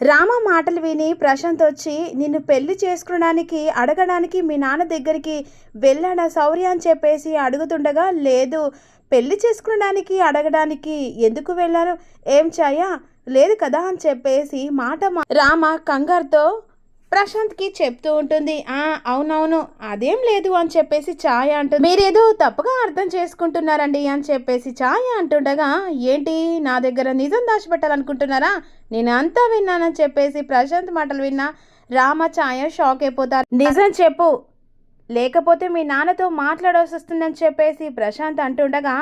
రామ మాటలు విని ప్రశాంత్ వచ్చి నిన్ను పెళ్ళి చేసుకోవడానికి అడగడానికి మీ నాన్న దగ్గరికి వెళ్ళాడా శౌర్య? అని చెప్పేసి అడుగుతుండగా లేదు. పెళ్ళి చేసుకోవడానికి అడగడానికి ఎందుకు వెళ్ళాను? ఏం చాయా లేదు కదా? అని చెప్పేసి మాట రామ కంగారుతో ప్రశాంత్కి చెప్తూ ఉంటుంది. ఆ అవునవును అదేం లేదు అని చెప్పేసి ఛాయ అంటుంది. మీరేదో తప్పుగా అర్థం చేసుకుంటున్నారండి అని చెప్పేసి ఛాయ అంటుండగా ఏంటి నా దగ్గర నిజం దాచిపెట్టాలనుకుంటున్నారా? నేను అంతా విన్నానని చెప్పేసి ప్రశాంత్ మాటలు విన్నా రామ ఛాయ షాక్ అయిపోతారు. నిజం చెప్పు లేకపోతే మీ నాన్నతో మాట్లాడాల్సి వస్తుందని చెప్పేసి ప్రశాంత్ అంటుండగా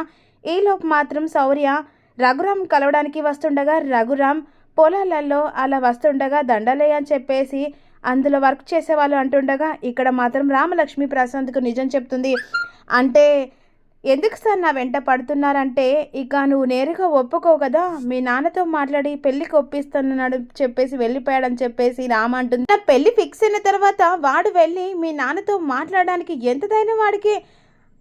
ఈలోపు మాత్రం శౌర్య రఘురామ్ కలవడానికి వస్తుండగా రఘురామ్ పొలాలలో అలా వస్తుండగా దండలే అని చెప్పేసి అందులో వర్క్ చేసేవాళ్ళు అంటుండగా ఇక్కడ మాత్రం రామలక్ష్మి ప్రశాంత్కు నిజం చెప్తుంది. అంటే ఎందుకు సార్ నా వెంట పడుతున్నారంటే ఇక నువ్వు నేరుగా ఒప్పుకో కదా మీ నాన్నతో మాట్లాడి పెళ్ళికి ఒప్పిస్తున్నాడు చెప్పేసి వెళ్ళిపోయాడని చెప్పేసి రామ అంటుంది. నా పెళ్ళి ఫిక్స్ అయిన తర్వాత వాడు వెళ్ళి మీ నాన్నతో మాట్లాడడానికి ఎంత ధైర్యం వాడికి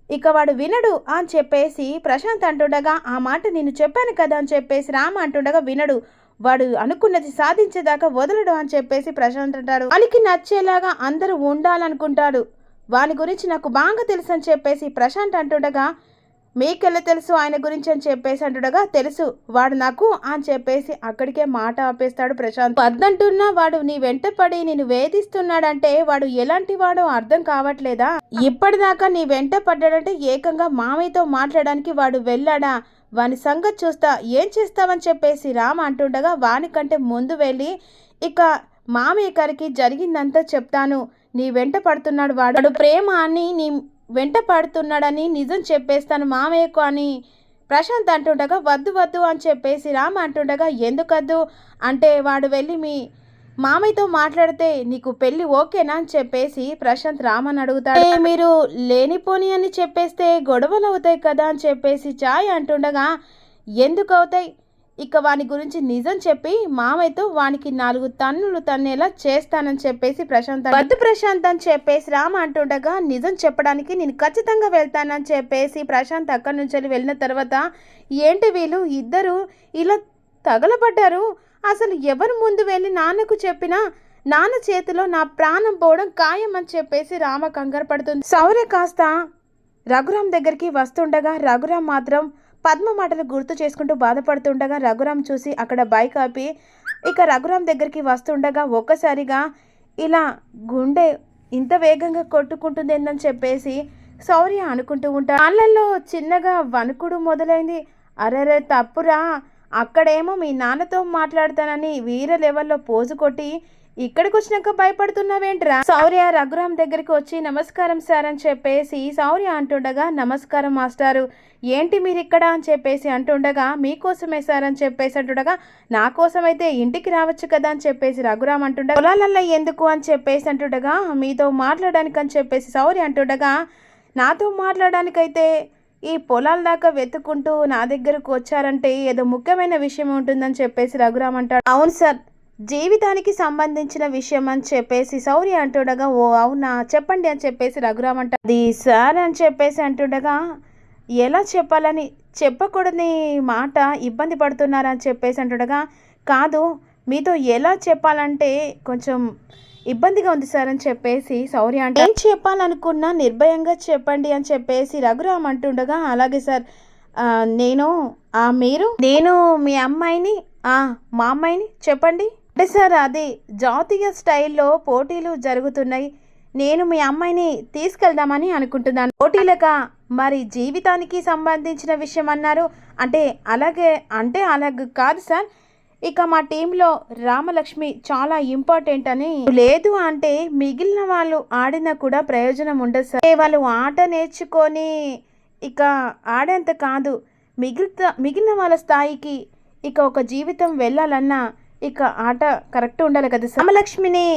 ఇక వాడు వినడు అని చెప్పేసి ప్రశాంత్ అంటుండగా ఆ మాట నేను చెప్పాను కదా అని చెప్పేసి రామ అంటుండగా వినడు. వాడు అనుకున్నది సాధించేదాకా వదలడు అని చెప్పేసి ప్రశాంత్ అంటాడు. వానికి నచ్చేలాగా అందరూ ఉండాలనుకుంటాడు. వాని గురించి నాకు బాగా తెలుసు అని చెప్పేసి ప్రశాంత్ అంటుండగా మీకెళ్ళ తెలుసు ఆయన గురించి అని చెప్పేసి అంటుండగా తెలుసు. వాడు నాకు అని చెప్పేసి అక్కడికే మాట ఆపేస్తాడు ప్రశాంత్. వద్దంటున్నా వాడు నీ వెంట పడి నేను వేధిస్తున్నాడంటే వాడు ఎలాంటి వాడో అర్థం కావట్లేదా? ఇప్పటిదాకా నీ వెంట పడ్డాడంటే ఏకంగా మామయ్యతో మాట్లాడడానికి వాడు వెళ్ళాడా? వాని సంగతి చూస్తా ఏం చేస్తావని చెప్పేసి రామ అంటుండగా వానికంటే ముందు వెళ్ళి ఇక మామయ్య గారికి జరిగిందంతా చెప్తాను. నీ వెంట పడుతున్నాడు వాడు. వాడు ప్రేమ అని నీ వెంట పడుతున్నాడని నిజం చెప్పేస్తాను మామయ్యకు అని ప్రశాంత్ అంటుండగా వద్దు వద్దు అని చెప్పేసి రామ అంటుండగా ఎందుకద్దు? అంటే వాడు వెళ్ళి మీ మామయ్యతో మాట్లాడితే నీకు పెళ్ళి ఓకేనా అని చెప్పేసి ప్రశాంత్ రామని అడుగుతాడు. "ఏ, మీరు లేనిపోని అని చెప్పేస్తే గొడవలు అవుతాయి కదా అని చెప్పేసి చాయ్ అంటుండగా ఎందుకు అవుతాయి? ఇక వాని గురించి నిజం చెప్పి మామయ్యతో వానికి నాలుగు తన్నులు తన్నేలా చేస్తానని చెప్పేసి ప్రశాంత్ వద్దు ప్రశాంత్ అని చెప్పేసి రామ అంటుండగా నిజం చెప్పడానికి నేను ఖచ్చితంగా వెళ్తానని చెప్పేసి ప్రశాంత్ అక్కడి నుంచి వెళ్ళిన తర్వాత ఏంటి వీళ్ళు ఇద్దరు ఇలా తగలబడ్డారు? అసలు ఎవరు ముందు వెళ్ళి నాన్నకు చెప్పినా నాన్న చేతిలో నా ప్రాణం పోవడం ఖాయమని అని చెప్పేసి రామ కంగారు పడుతుంది. సౌర్య కాస్త రఘురామ్ దగ్గరికి వస్తుండగా రఘురామ్ మాత్రం పద్మ మాటలు గుర్తు చేసుకుంటూ బాధపడుతుండగా రఘురామ్ చూసి అక్కడ బైక్ ఆపి ఇక రఘురామ్ దగ్గరికి వస్తుండగా ఒక్కసారిగా ఇలా గుండె ఇంత వేగంగా కొట్టుకుంటుంది ఏందని చెప్పేసి శౌర్య అనుకుంటూ ఉంటాడు వాళ్ళల్లో చిన్నగా వణుకుడు మొదలైంది. అరెరే తప్పురా. అక్కడేమో మీ నాన్నతో మాట్లాడతానని వీర లెవెల్లో పోజు కొట్టి ఇక్కడికి వచ్చినాక భయపడుతున్నావేంట్రా? సౌర్య రఘురామ్ దగ్గరికి వచ్చి నమస్కారం సార్ అని చెప్పేసి సౌర్య అంటుండగా నమస్కారం మాస్టారు. ఏంటి మీరు ఇక్కడ అని చెప్పేసి అంటుండగా మీకోసమే సార్ అని చెప్పేసి అంటుండగా నా కోసమైతే ఇంటికి రావచ్చు కదా అని చెప్పేసి రఘురామ్ అంటుండగా పొలాలల్లో ఎందుకు? అని చెప్పేసి అంటుండగా మీతో మాట్లాడడానికి అని చెప్పేసి సౌర్య అంటుండగా నాతో మాట్లాడడానికైతే ఈ పొలాల దాకా వెతుక్కుంటూ నా దగ్గరకు వచ్చారంటే ఏదో ముఖ్యమైన విషయం ఉంటుందని చెప్పేసి రఘురామ్ అంటాడు. అవును సార్ జీవితానికి సంబంధించిన విషయం అని చెప్పేసి సౌర్య అంటుండగా ఓ అవునా చెప్పండి అని చెప్పేసి రఘురామ్ అంటాడు. అది సార్ అని చెప్పేసి అంటుండగా ఎలా చెప్పాలని చెప్పకూడని మాట ఇబ్బంది పడుతున్నారని చెప్పేసి అంటుండగా కాదు మీతో ఎలా చెప్పాలంటే కొంచెం ఇబ్బందిగా ఉంది సార్ అని చెప్పేసి శౌర్య అంటే ఏం చెప్పాలనుకున్నా నిర్భయంగా చెప్పండి అని చెప్పేసి రఘురామ్ అంటుండగా అలాగే సార్. నేను ఆ మీరు? నేను మీ అమ్మాయిని ఆ, మా అమ్మాయిని చెప్పండి. అంటే సార్ అది జాతీయ స్టైల్లో పోటీలు జరుగుతున్నాయి. నేను మీ అమ్మాయిని తీసుకెళ్దామని అనుకుంటున్నాను. పోటీలక? మరి జీవితానికి సంబంధించిన విషయం అన్నారు. అంటే అలాగే అంటే అలాగే కాదు సార్. ఇక మా టీంలో రామలక్ష్మి చాలా ఇంపార్టెంట్ అని లేదు అంటే మిగిలిన వాళ్ళు ఆడినా కూడా ప్రయోజనం ఉండదు సార్. వాళ్ళు ఆట నేర్చుకొని ఇక ఆడేంత కాదు. మిగిలిన మిగిలిన వాళ్ళ స్థాయికి ఇక ఒక జీవితం వెళ్ళాలన్నా ఇక ఆట కరెక్ట్ ఉండాలి కదా రామలక్ష్మిని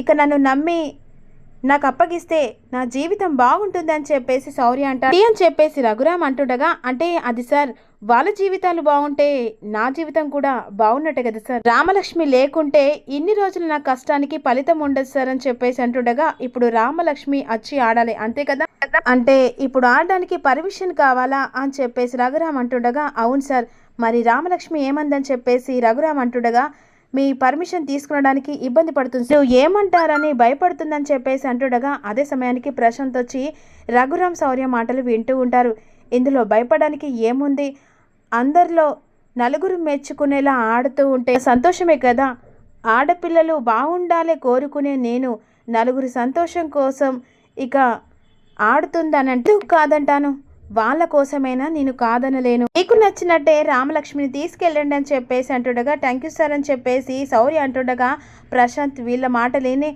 ఇక నన్ను నమ్మి నాకు అప్పగిస్తే నా జీవితం బాగుంటుందని చెప్పేసి శౌర్య అంటాడు. అని చెప్పేసి రఘురామ్ అంటుండగా అంటే అది సార్ వాళ్ళ జీవితాలు బాగుంటే నా జీవితం కూడా బాగున్నట్టే కదా సార్? రామలక్ష్మి లేకుంటే ఇన్ని రోజులు నా కష్టానికి ఫలితం ఉండదు సార్ అని చెప్పేసి అంటుండగా ఇప్పుడు రామలక్ష్మి వచ్చి ఆడాలి అంతే కదా? అంటే ఇప్పుడు ఆడడానికి పర్మిషన్ కావాలా అని చెప్పేసి రఘురామ్ అంటుండగా అవును సార్ మరి రామలక్ష్మి ఏమందని చెప్పేసి రఘురామ్ అంటుండగా మీ పర్మిషన్ తీసుకునడానికి ఇబ్బంది పడుతుంది. నువ్వు ఏమంటారని భయపడుతుందని చెప్పేసి అంటుండగా అదే సమయానికి ప్రశాంత్ వచ్చి రఘురామ్ శౌర్య మాటలు వింటూ ఉంటారు. ఇందులో భయపడడానికి ఏముంది? అందరిలో నలుగురు మెచ్చుకునేలా ఆడుతూ ఉంటే సంతోషమే కదా? ఆడపిల్లలు బాగుండాలే కోరుకునే నేను నలుగురి సంతోషం కోసం ఇక ఆడుతుందనంటూ కాదంటాను. వాళ్ళ కోసమైనా నేను కాదనలేను. మీకు నచ్చినట్టే రామలక్ష్మిని తీసుకెళ్ళండి అని చెప్పేసి అంటుండగా థ్యాంక్ యూ సార్ అని చెప్పేసి సౌర్య అంటుండగా ప్రశాంత్ వీళ్ళ మాట లేని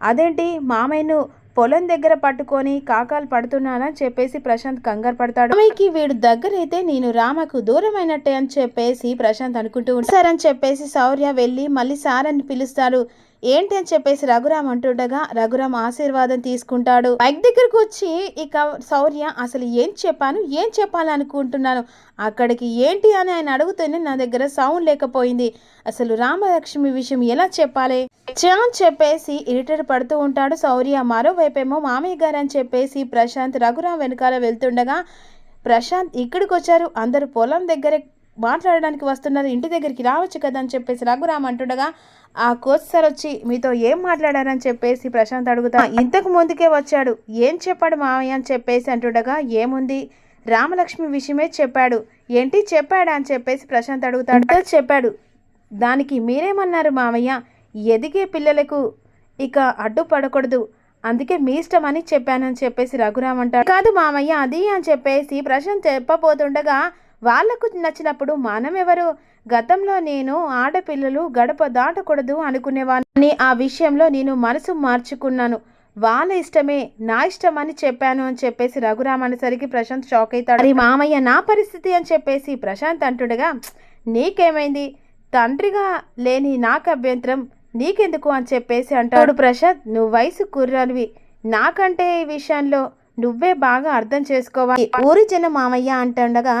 అదేంటి మామయ్యను పొలం దగ్గర పట్టుకొని కాకాలు పడుతున్నానని చెప్పేసి ప్రశాంత్ కంగారు పడతాడు. మామయ్యకి వీడు దగ్గరైతే నేను రామకు దూరమైనట్టే అని చెప్పేసి ప్రశాంత్ అనుకుంటూ సార్ అని చెప్పేసి సౌర్య వెళ్ళి మళ్ళీ సార్ అని పిలుస్తారు ఏంటి అని చెప్పేసి రఘురామ్ అంటుండగా రఘురామ్ ఆశీర్వాదం తీసుకుంటాడు. మైక్ దగ్గరకు వచ్చి ఇక శౌర్య అసలు ఏం చెప్పాను? ఏం చెప్పాలనుకుంటున్నాను? అక్కడికి ఏంటి అని ఆయన అడుగుతూనే నా దగ్గర సౌండ్ లేకపోయింది. అసలు రామలక్ష్మి విషయం ఎలా చెప్పాలి? చాన్ అని చెప్పేసి ఇరిటెడ్ పడుతూ ఉంటాడు శౌర్య మరోవైపేమో మామయ్య గారు అని చెప్పేసి ప్రశాంత్ రఘురామ్ వెనకాల వెళ్తుండగా ప్రశాంత్ ఇక్కడికి వచ్చారు అందరూ పొలం దగ్గరే మాట్లాడడానికి వస్తున్నారు ఇంటి దగ్గరికి రావచ్చు కదా అని చెప్పేసి రఘురామ్ అంటుండగా ఆ కోచ్ సార్ వచ్చి మీతో ఏం మాట్లాడారని చెప్పేసి ప్రశాంత్ అడుగుతా ఇంతకు ముందుకే వచ్చాడు ఏం చెప్పాడు మామయ్య? అని చెప్పేసి అంటుండగా ఏముంది రామలక్ష్మి విషయమే చెప్పాడు ఏంటి చెప్పాడా? అని చెప్పేసి ప్రశాంత్ అడుగుతాడు. చెప్పాడు దానికి మీరేమన్నారు మామయ్య? ఎదిగే పిల్లలకు ఇక అడ్డుపడకూడదు అందుకే మీ ఇష్టం అని చెప్పానని చెప్పేసి రఘురామ్ అంటాడు. కాదు మామయ్య అది అని చెప్పేసి ప్రశాంత్ చెప్పబోతుండగా వాళ్ళకు నచ్చినప్పుడు మనం ఎవరు గతంలో నేను ఆడపిల్లలు గడప దాటకూడదు అనుకునేవాడిని ఆ విషయంలో నేను మనసు మార్చుకున్నాను. వాళ్ళ ఇష్టమే నా ఇష్టం అని చెప్పాను అని చెప్పేసి రఘురామ్ అనేసరికి ప్రశాంత్ షాక్ అవుతాడు "మరి మామయ్య నా పరిస్థితి అని చెప్పేసి ప్రశాంత్ అంటుండగా నీకేమైంది? తండ్రిగా లేని నాకు అభ్యంతరం నీకెందుకు? అని చెప్పేసి అంటాడు ప్రశాంత్. నువ్వు వయసు కుర్రానివి. నాకంటే ఈ విషయంలో నువ్వే బాగా అర్థం చేసుకోవాలి. ఊరి జనం మామయ్య అంటుండగా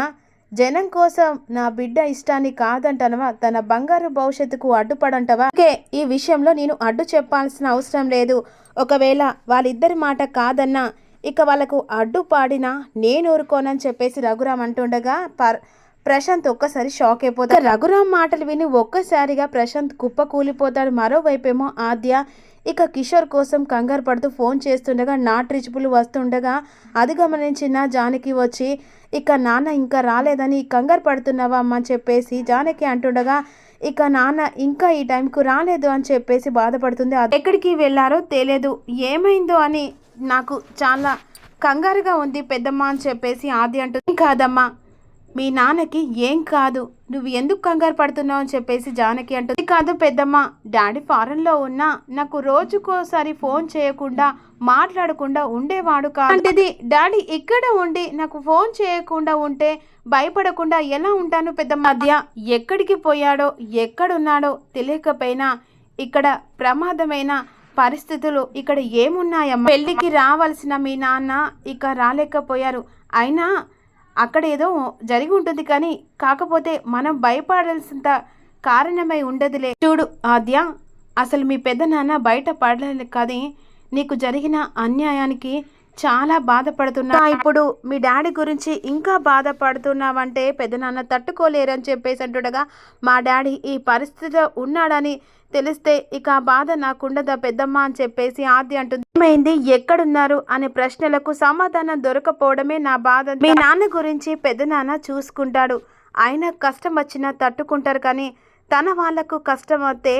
జనం కోసం నా బిడ్డ ఇష్టాన్ని కాదంటనవా? తన బంగారు భవిష్యత్తుకు అడ్డుపడంటవా? ఓకే ఈ విషయంలో నేను అడ్డు చెప్పాల్సిన అవసరం లేదు. ఒకవేళ వాళ్ళిద్దరి మాట కాదన్నా ఇక వాళ్ళకు అడ్డుపాడినా నేను ఊరుకోనని చెప్పేసి రఘురామ్ అంటుండగా పర్ ప్రశాంత్ ఒక్కసారి షాక్ అయిపోతాడు రఘురామ్ మాటలు విని ఒక్కసారిగా ప్రశాంత్ కుప్ప కూలిపోతాడు. మరోవైపేమో ఆద్య ఇక కిషోర్ కోసం కంగారు పడుతూ ఫోన్ చేస్తుండగా నాట్ రిచుపులు వస్తుండగా అది గమనించిన జానకి వచ్చి ఇక నాన్న ఇంకా రాలేదని కంగారు పడుతున్నావా అమ్మ? అని చెప్పేసి జానకి అంటుండగా ఇక నాన్న ఇంకా ఈ టైంకు రాలేదు అని చెప్పేసి బాధపడుతుంది అది ఎక్కడికి వెళ్ళారో తెలియదు ఏమైందో అని నాకు చాలా కంగారుగా ఉంది పెద్దమ్మ అని చెప్పేసి ఆది అంటుంది. కాదమ్మా. మీ నాన్నకి ఏం కాదు. నువ్వు ఎందుకు కంగారు పడుతున్నావు అని చెప్పేసి జానకి అంటుంది. కాదు పెద్దమ్మ. డాడీ ఫారెన్లో ఉన్నా నాకు రోజుకోసారి ఫోన్ చేయకుండా మాట్లాడకుండా ఉండేవాడు కాంటిది డాడీ ఇక్కడ ఉండి నాకు ఫోన్ చేయకుండా ఉంటే భయపడకుండా ఎలా ఉంటాను పెద్దమ్మ? మధ్య ఎక్కడికి పోయాడో ఎక్కడున్నాడో తెలియకపోయినా ఇక్కడ ప్రమాదమైన పరిస్థితులు ఇక్కడ ఏమున్నాయమ్మా? పెళ్ళికి రావాల్సిన మీ నాన్న ఇక రాలేకపోయారు. అయినా అక్కడ ఏదో జరిగి ఉంటుంది కానీ కాకపోతే మనం భయపడాల్సినంత కారణమై ఉండదులే. చూడు ఆద్య అసలు మీ పెద్ద నాన్న బయట పడలేదు కానీ నీకు జరిగిన అన్యాయానికి చాలా బాధపడుతున్నా. ఇప్పుడు మీ డాడీ గురించి ఇంకా బాధపడుతున్నావంటే పెద్దనాన్న తట్టుకోలేరని చెప్పేసి అంటుండగా మా డాడీ ఈ పరిస్థితిలో ఉన్నాడని తెలిస్తే ఇక ఆ బాధ నాకుండదా పెద్దమ్మ అని చెప్పేసి ఆది అంటుంది. ఏమైంది? ఎక్కడున్నారు? అనే ప్రశ్నలకు సమాధానం దొరకపోవడమే నా బాధ. మీ నాన్న గురించి పెద్దనాన్న చూసుకుంటాడు. ఆయన కష్టం వచ్చినా తట్టుకుంటారు కానీ తన వాళ్ళకు కష్టం వస్తే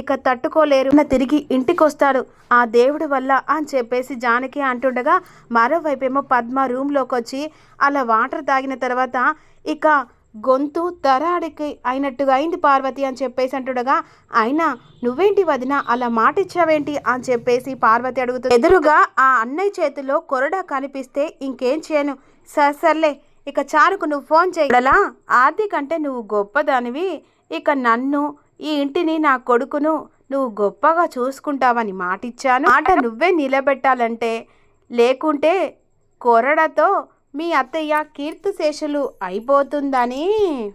ఇక తట్టుకోలేరు. తిరిగి ఇంటికొస్తాడు. ఆ దేవుడి వల్ల అని చెప్పేసి జానకి అంటుండగా మరోవైపేమో పద్మ రూమ్లోకి వచ్చి అలా వాటర్ తాగిన తర్వాత ఇక గొంతు తరాడికి అయినట్టుగా అయింది పార్వతి అని చెప్పేసి అంటుండగా అయినా నువ్వేంటి వదిన అలా మాట ఇచ్చావేంటి అని చెప్పేసి పార్వతి అడుగుతుంది. ఎదురుగా ఆ అన్నయ్య చేతిలో కొరడా కనిపిస్తే ఇంకేం చేయను. సర్ సర్లే ఇక చారుకు నువ్వు ఫోన్ చేయగలలా ఆది కంటే నువ్వు గొప్పదానివి. ఇక నన్ను ఈ ఇంటిని నా కొడుకును నువ్వు గొప్పగా చూసుకుంటావని మాటిచ్చాను. మాట నువ్వే నిలబెట్టాలంటే లేకుంటే కొరడతో మీ అత్తయ్య కీర్తిశేషులు అయిపోతుందని.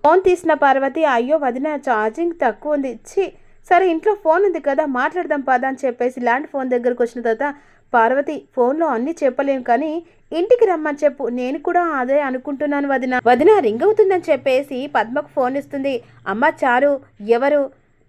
ఫోన్ తీసిన పార్వతి అయ్యో వదిన ఛార్జింగ్ తక్కువ ఉంది ఇచ్చి సరే ఇంట్లో ఫోన్ ఉంది కదా మాట్లాడదాం పదా అని చెప్పేసి ల్యాండ్ ఫోన్ దగ్గరకు వచ్చిన తర్వాత పార్వతి ఫోన్లో అన్నీ చెప్పలేము కానీ ఇంటికి రమ్మని చెప్పు నేను కూడా అదే అనుకుంటున్నాను వదిన. వదిన రింగ్ అవుతుందని చెప్పేసి పద్మకు ఫోన్ ఇస్తుంది. అమ్మ చారు ఎవరు?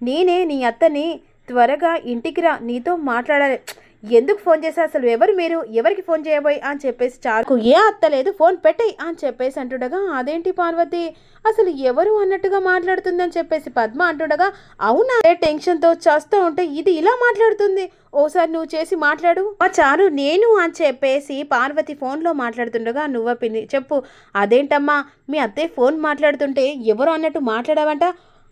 నేనే నీ అత్తని త్వరగా ఇంటికి రా నీతో మాట్లాడాలి. ఎందుకు ఫోన్ చేసి అసలు ఎవరు మీరు? ఎవరికి ఫోన్ చేయబోయి అని చెప్పేసి చారుకు ఏ అత్తలేదు ఫోన్ పెట్టేయి అని చెప్పేసి అంటుండగా అదేంటి పార్వతి? అసలు ఎవరు అన్నట్టుగా మాట్లాడుతుందని చెప్పేసి పద్మ అంటుండగా అవునా? టెన్షన్తో చేస్తూ ఉంటే ఇది ఇలా మాట్లాడుతుంది? ఓసారి నువ్వు చేసి మాట్లాడు. "ఆ, చారు నేను అని చెప్పేసి పార్వతి ఫోన్లో మాట్లాడుతుండగా నువ్వ పిన్ని చెప్పు అదేంటమ్మా? మీ అత్తయ్య ఫోన్ మాట్లాడుతుంటే ఎవరు అన్నట్టు మాట్లాడావంట?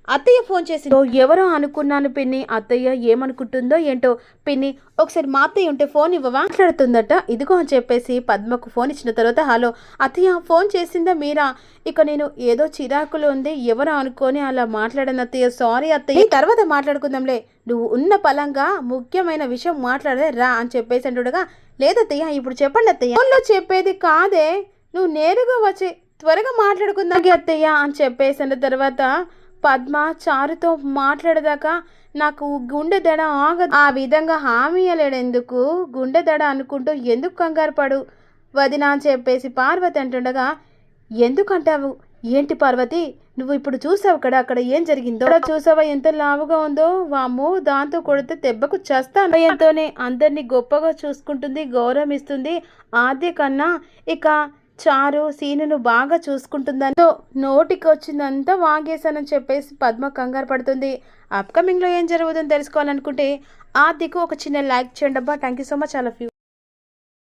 అత్తయ్య ఫోన్ చేసి "ఓ, ఎవరో అనుకున్నాను పిన్ని. అత్తయ్య ఏమనుకుంటుందో ఏంటో పిన్ని ఒకసారి మా అత్తయ్య ఉంటే ఫోన్ ఇవ్వవా? మాట్లాడుతుందట. ఇదిగో అని చెప్పేసి పద్మకు ఫోన్ ఇచ్చిన తర్వాత హలో అత్తయ్య ఫోన్ చేసిందా మీరా? ఇక నేను ఏదో చిరాకులు ఉంది. ఎవరో అనుకొని అలా మాట్లాడాను అత్తయ్య. సారీ అత్తయ్య. తర్వాత మాట్లాడుకుందాంలే. నువ్వు ఉన్న పలంగా ముఖ్యమైన విషయం మాట్లాడే రా అని చెప్పేసి అంటుండగా లేదత్తయ్య ఇప్పుడు చెప్పండి అత్తయ్య. ఫోన్లో చెప్పేది కాదే. నువ్వు నేరుగా వచ్చి త్వరగా మాట్లాడుకుందాం. అత్తయ్య అని చెప్పేసిన తర్వాత పద్మ చారుతో మాట్లాడదాకా నాకు గుండె దడ ఆగదు. ఆ విధంగా హామీ ఎందుకు గుండె దడ అనుకుంటూ ఎందుకు కంగారు పడు? వదినా అని చెప్పేసి పార్వతి అంటుండగా ఎందుకంటావు? ఏంటి పార్వతి? నువ్వు ఇప్పుడు చూసావు కదా అక్కడ ఏం జరిగిందో? అక్కడ చూసావా ఎంత లావుగా ఉందో? వామ్మో దాంతో కొడితే దెబ్బకు చేస్తాను. భయంతోనే అందరినీ గొప్పగా చూసుకుంటుంది గౌరవం ఇస్తుంది ఆద్య కన్నా. ఇక చారు సీనును బాగా చూసుకుంటుందని నోటికి వచ్చిందంతా వాగేశానని చెప్పేసి పద్మ కంగారు పడుతుంది. అప్కమింగ్లో ఏం జరుగుతుందో తెలుసుకోవాలనుకుంటే ఆద్యకు ఒక చిన్న లైక్ చేయండి అబ్బా thank you so much. All of you.